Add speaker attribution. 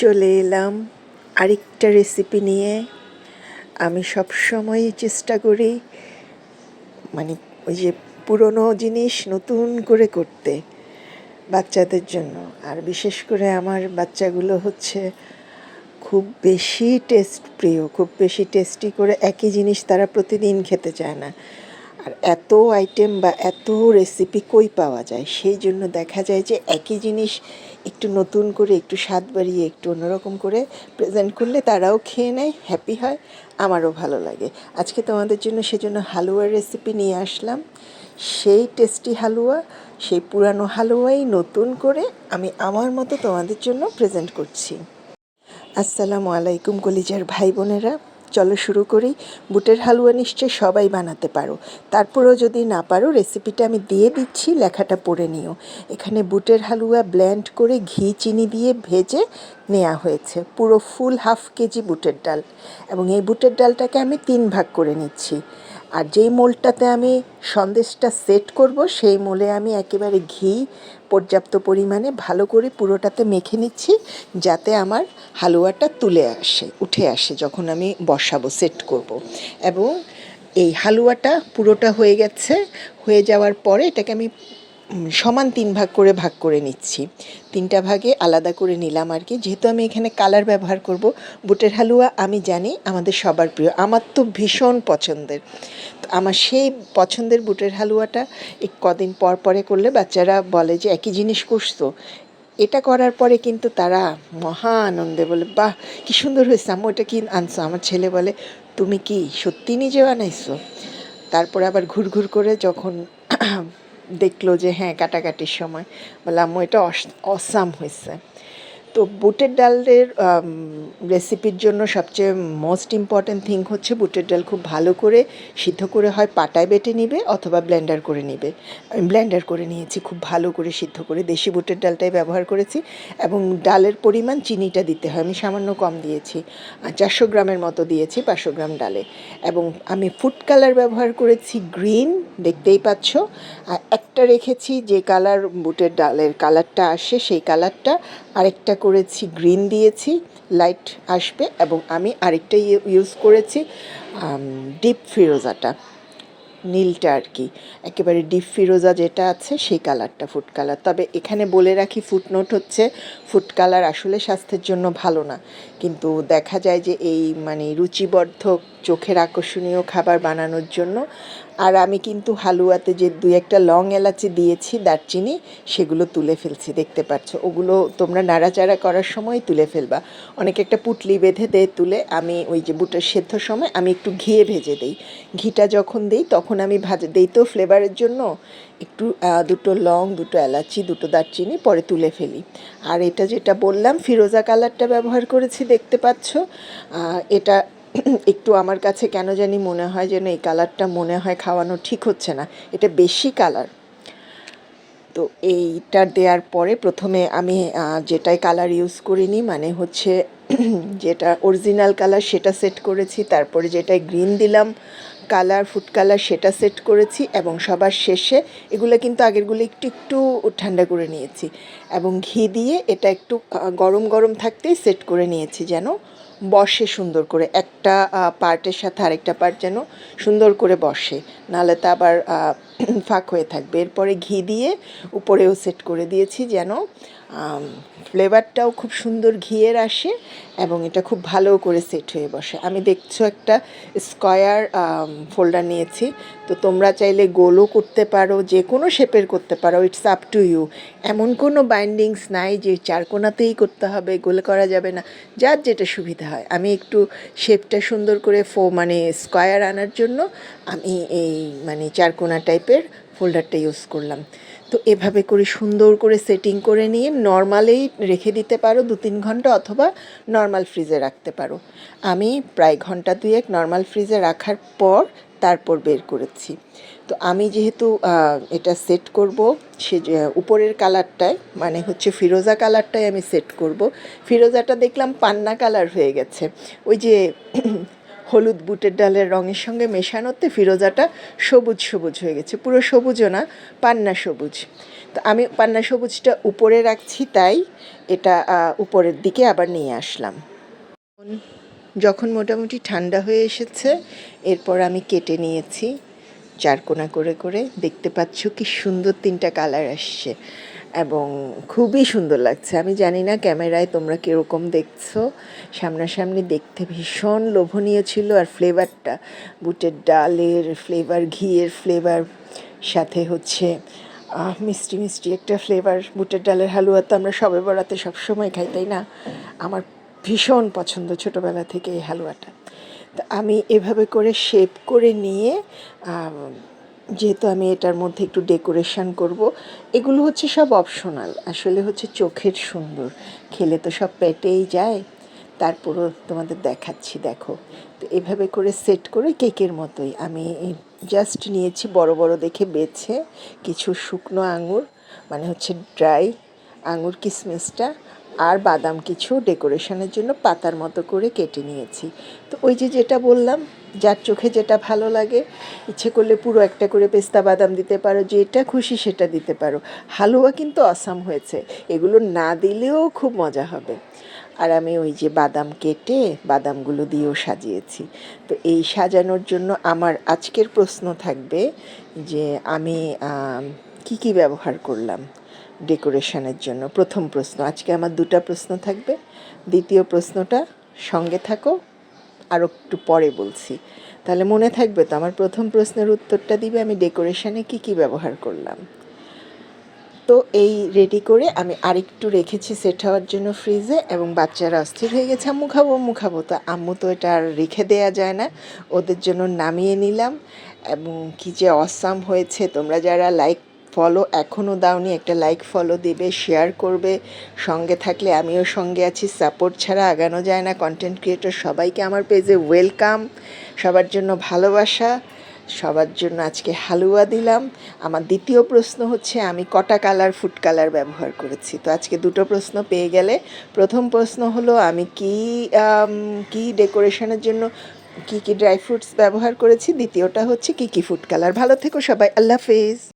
Speaker 1: চলে এলাম আরেকটা রেসিপি নিয়ে। আমি সব সময় চেষ্টা করি মানে ওই যে পুরনো জিনিস নতুন করে করতে বাচ্চাদের জন্য। আর বিশেষ করে আমার বাচ্চাগুলো হচ্ছে খুব বেশি টেস্ট প্রিয়, খুব বেশি টেস্টি করে একই জিনিস তারা প্রতিদিন খেতে চায় না। আর এত আইটেম বা এত রেসিপি কই পাওয়া যায়? সেই জন্য দেখা যায় যে একই জিনিস একটু নতুন করে, একটু স্বাদ বাড়িয়ে, একটু অন্যরকম করে প্রেজেন্ট করলে তারাও খেয়ে নেয় হ্যাপি হয়। আমারও ভালো লাগে। আজকে তোমাদের জন্য সেজন্য হালুয়ার রেসিপি নিয়ে আসলাম। সেই টেস্টি হালুয়া, সেই পুরানো হালুয়াই নতুন করে আমি আমার মতো তোমাদের জন্য প্রেজেন্ট করছি। আসসালামু আলাইকুম কলিজার ভাই বোনেরা। চলো শুরু করি। বুটের হালুয়া নিশ্চয়ই সবাই বানাতে পারো। তারপরেও যদি না পারো রেসিপিটা আমি দিয়ে দিচ্ছি, লেখাটা পড়ে নিও। এখানে বুটের হালুয়া ব্ল্যান্ড করে ঘি, চিনি দিয়ে ভেজে নেওয়া হয়েছে। পুরো ফুল হাফ কেজি বুটের ডাল। এবং এই বুটের ডালটাকে আমি তিন ভাগ করে নিচ্ছি। আর যেই মোলটাতে আমি সন্দেশটা সেট করব, সেই মোলে আমি একেবারে ঘি পর্যাপ্ত পরিমাণে ভালো করে পুরোটাতে মেখে নিচ্ছি, যাতে আমার হালুয়াটা তুলে আসে, উঠে আসে যখন আমি বসাবো সেট করব। এবং এই হালুয়াটা পুরোটা হয়ে গেছে, হয়ে যাওয়ার পরে এটাকে আমি সমান তিন ভাগ করে ভাগ করে নিচ্ছি। তিনটা ভাগে আলাদা করে নিলাম আর কি। যেহেতু আমি এখানে কালার ব্যবহার করব, বুটের হালুয়া আমি জানি আমাদের সবার প্রিয়। আমার তো ভীষণ পছন্দের। আমার সেই পছন্দের বুটের হালুয়াটা এক কদিন পর পরে করলে বাচ্চারা বলে যে একই জিনিস করছ এটা করার পরে কিন্তু তারা মহা আনন্দে বলে, বাহ, কি সুন্দর হয়েছে। আম্মু, এটা কি আনছো? আমার ছেলে বলে, তুমি কি সত্যি নিজে বানাইছো তারপরে আবার ঘুর ঘুর করে যখন দেখল যে হ্যাঁ কাটাকাটির সময়। বলে আম্মু এটা অসাম হয়েছে তো বুটের ডালের রেসিপির জন্য সবচেয়ে মোস্ট ইম্পর্ট্যান্ট থিং হচ্ছে বুটের ডাল খুব ভালো করে সিদ্ধ করে হয় পাটায় বেটে নিবে অথবা ব্লেন্ডার করে নিবে। আমি ব্লেন্ডার করে নিয়েছি, খুব ভালো করে সিদ্ধ করে দেশি বুটের ডালটাই ব্যবহার করেছি এবং ডালের পরিমাণ চিনিটা দিতে হয়। আমি সামান্য কম দিয়েছি চারশো গ্রামের মতো দিয়েছি পাঁচশো গ্রাম ডালে। এবং আমি ফুড কালার ব্যবহার করেছি গ্রিন দেখতেই পাচ্ছ। একটা রেখেছি যে কালার বুটের ডালের কালারটা আসে সেই কালারটা আরেকটা করেছি গ্রিন দিয়েছি লাইট আসবে এবং আমি আরেকটা ইউজ করেছি ডিপ ফিরোজাটা, নীলটা আর কি একেবারে ডিপ ফিরোজা যেটা আছে সেই কালারটা ফুড কালার তবে এখানে বলে রাখি ফুটনোট হচ্ছে ফুড কালার আসলে স্বাস্থ্যের জন্য ভালো না। কিন্তু দেখা যায় যে এই মানে রুচিবর্ধক, চোখের আকর্ষণীয় খাবার বানানোর জন্য আর আমি কিন্তু হালুয়াতে যে দুই একটা লং এলাচি দিয়েছি, দারচিনি, সেগুলো তুলে ফেলছি, দেখতে পাচ্ছ। ওগুলো তোমরা নাড়াচাড়া করার সময় তুলে ফেলবা। অনেকে একটা পুটলি বেঁধে দেয় তুলে, আমি ওই যে বুটের সেদ্ধ সময় আমি একটু ঘিয়ে ভেজে দিই। ঘিটা যখন দিই, তখন আমি ভাজে, দিই তো ফ্লেভারের জন্য, একটু দুটো লং, দুটো এলাচি, দুটো দারচিনি পরে তুলে ফেলি। আর এটা যেটা বললাম, ফিরোজা কালারটা ব্যবহার করেছি, দেখতে পাচ্ছ। এটা একটু আমার কাছে কেন জানি মনে হয় যেন এই কালারটা মনে হয় খাওয়ানো ঠিক হচ্ছে না। এটা বেশি কালার। তো এইটা দেওয়ার পরে প্রথমে আমি যেটাই কালার ইউজ করিনি মানে হচ্ছে যেটা অরিজিনাল কালার সেটা সেট করেছি, তারপরে যেটাই গ্রিন দিলাম, কালার ফুড কালার সেটা সেট করেছি এবং সবার শেষে এগুলো কিন্তু আগেরগুলো একটু একটু ঠান্ডা করে নিয়েছি এবং ঘি দিয়ে এটা একটু গরম গরম থাকতেই সেট করে নিয়েছি যেন বসে সুন্দর করে। একটা পার্টের সাথে আরেকটা পার্ট যেন সুন্দর করে বসে। নাহলে তো আবার ফাঁক হয়ে থাকবে। এরপরে ঘি দিয়ে উপরেও সেট করে দিয়েছি যেন ফ্লেভারটাও খুব সুন্দর ঘিয়ের আসে এবং এটা খুব ভালো করে সেট হয়ে বসে। আমি দেখছ একটা স্কয়ার ফোল্ডার নিয়েছি। তো তোমরা চাইলে গোলও করতে পারো যে কোনো শেপের করতে পারো ইটস আপ টু ইউ এমন কোনো বাইন্ডিংস নাই যে চারকোনাতেই করতে হবে, গোল করা যাবে না। যার যেটা সুবিধা হয়। আমি একটু শেপটা সুন্দর করে ফো মানে স্কয়ার আনার জন্য আমি এই মানে চারকোনা টাইপের ফোল্ডারটা ইউজ করলাম। তো এভাবে করে সুন্দর করে সেটিং করে নিয়ে নর্মালেই রেখে দিতে পারো দু তিন ঘণ্টা অথবা নর্মাল ফ্রিজে রাখতে পারো। আমি প্রায় ঘণ্টা দুয়েক নর্মাল ফ্রিজে রাখার পর তারপর বের করেছি। তো আমি যেহেতু এটা সেট করব, সে উপরের কালারটায় মানে হচ্ছে ফিরোজা কালারটাই আমি সেট করব। ফিরোজাটা দেখলাম পান্না কালার হয়ে গেছে। ওই যে হলুদ বুটের ডালের রঙের সঙ্গে মেশানোতে ফিরোজাটা সবুজ সবুজ হয়ে গেছে, পুরো সবুজও না, পান্না সবুজ। তো আমি পান্না সবুজটা উপরে রাখছি, তাই এটা উপরের দিকে আবার নিয়ে আসলাম। যখন মোটামুটি ঠান্ডা হয়ে এসেছে, এরপর আমি কেটে নিয়েছি চারকোনা করে করে। দেখতে পাচ্ছ কি সুন্দর তিনটা কালার আসছে। এবং খুবই সুন্দর লাগছে। আমি জানি না ক্যামেরায় তোমরা কীরকম দেখছ। সামনাসামনি দেখতে ভীষণ লোভনীয় ছিল আর ফ্লেভারটা, বুটের ডালের ফ্লেভার, ঘিয়ের ফ্লেভার, সাথে হচ্ছে মিষ্টি মিষ্টি একটা ফ্লেভার, বুটের ডালের হালুয়া তো আমরা সবে বরাতে সবসময় খাই, তাই না? আমার ভীষণ পছন্দ ছোটোবেলা থেকে এই হালুয়াটা। তো আমি এভাবে করে শেপ করে নিয়ে যেহেতু আমি এটার মধ্যে একটু ডেকোরেশন করব, এগুলো হচ্ছে সব অপশনাল আসলে হচ্ছে চোখের সুন্দর। খেলে তো সব পেটেই যায়। তারপরও তোমাদের দেখাচ্ছি, দেখো। তো এভাবে করে সেট করে কেকের মতোই। আমি জাস্ট নিয়েছি বড় বড় দেখে বেছে কিছু শুকনো আঙুর মানে হচ্ছে ড্রাই আঙুর কিসমিসটা, আর বাদাম কিছু ডেকোরেশনের জন্য পাতার মতো করে কেটে নিয়েছি। তো ওই যে যেটা বললাম যার চোখে যেটা ভালো লাগে, ইচ্ছে করলে পুরো একটা করে পেস্তা বাদাম দিতে পারো, যেটা খুশি সেটা দিতে পারো। হালুয়া কিন্তু অসাম হয়েছে, এগুলো না দিলেও খুব মজা হবে। আর আমি ওই যে বাদাম কেটে বাদামগুলো দিয়েও সাজিয়েছি। তো এই সাজানোর জন্য আমার আজকের প্রশ্ন থাকবে যে আমি, কি কি ব্যবহার করলাম ডেকোরেশনের জন্য? প্রথম প্রশ্ন, আজকে আমার দুটো প্রশ্ন থাকবে। দ্বিতীয় প্রশ্নটা, সঙ্গে থাকো। আরও একটু পরে বলছি। তাহলে মনে থাকবে তো, আমার প্রথম প্রশ্নের উত্তরটা দিবে, আমি ডেকোরেশনে কি কি ব্যবহার করলাম। তো এই রেডি করে আমি আরেকটু রেখেছি সেট হওয়ার জন্য ফ্রিজে এবং বাচ্চারা অস্থির হয়ে গেছে, আম্মু খাব আম্মু খাব। তো আম্মু তো এটা আর রেখে দেয়া যায় না, ওদের জন্য নামিয়ে নিলাম। এবং কি যে অসাম হয়েছে, তোমরা যারা লাইক ফলো, এখনও দাওনি একটা লাইক ফলো দেবে শেয়ার করবে। সঙ্গে থাকলে আমিও সঙ্গে আছি। সাপোর্ট ছাড়া আগানো যায় না। কন্টেন্ট ক্রিয়েটর সবাইকে আমার পেজে ওয়েলকাম সবার জন্য ভালোবাসা। সবার জন্য আজকে হালুয়া দিলাম। আমার দ্বিতীয় প্রশ্ন হচ্ছে, আমি কটা কালার ফুড কালার ব্যবহার করেছি? তো আজকে দুটো প্রশ্ন পেয়ে গেলে প্রথম প্রশ্ন হলো, আমি কি কি ডেকোরেশনের জন্য কি কি ড্রাই ফ্রুটস ব্যবহার করেছি? দ্বিতীয়টা হচ্ছে, কি কি ফুড কালার ভালো থেকো সবাই। আল্লাহ হাফেজ।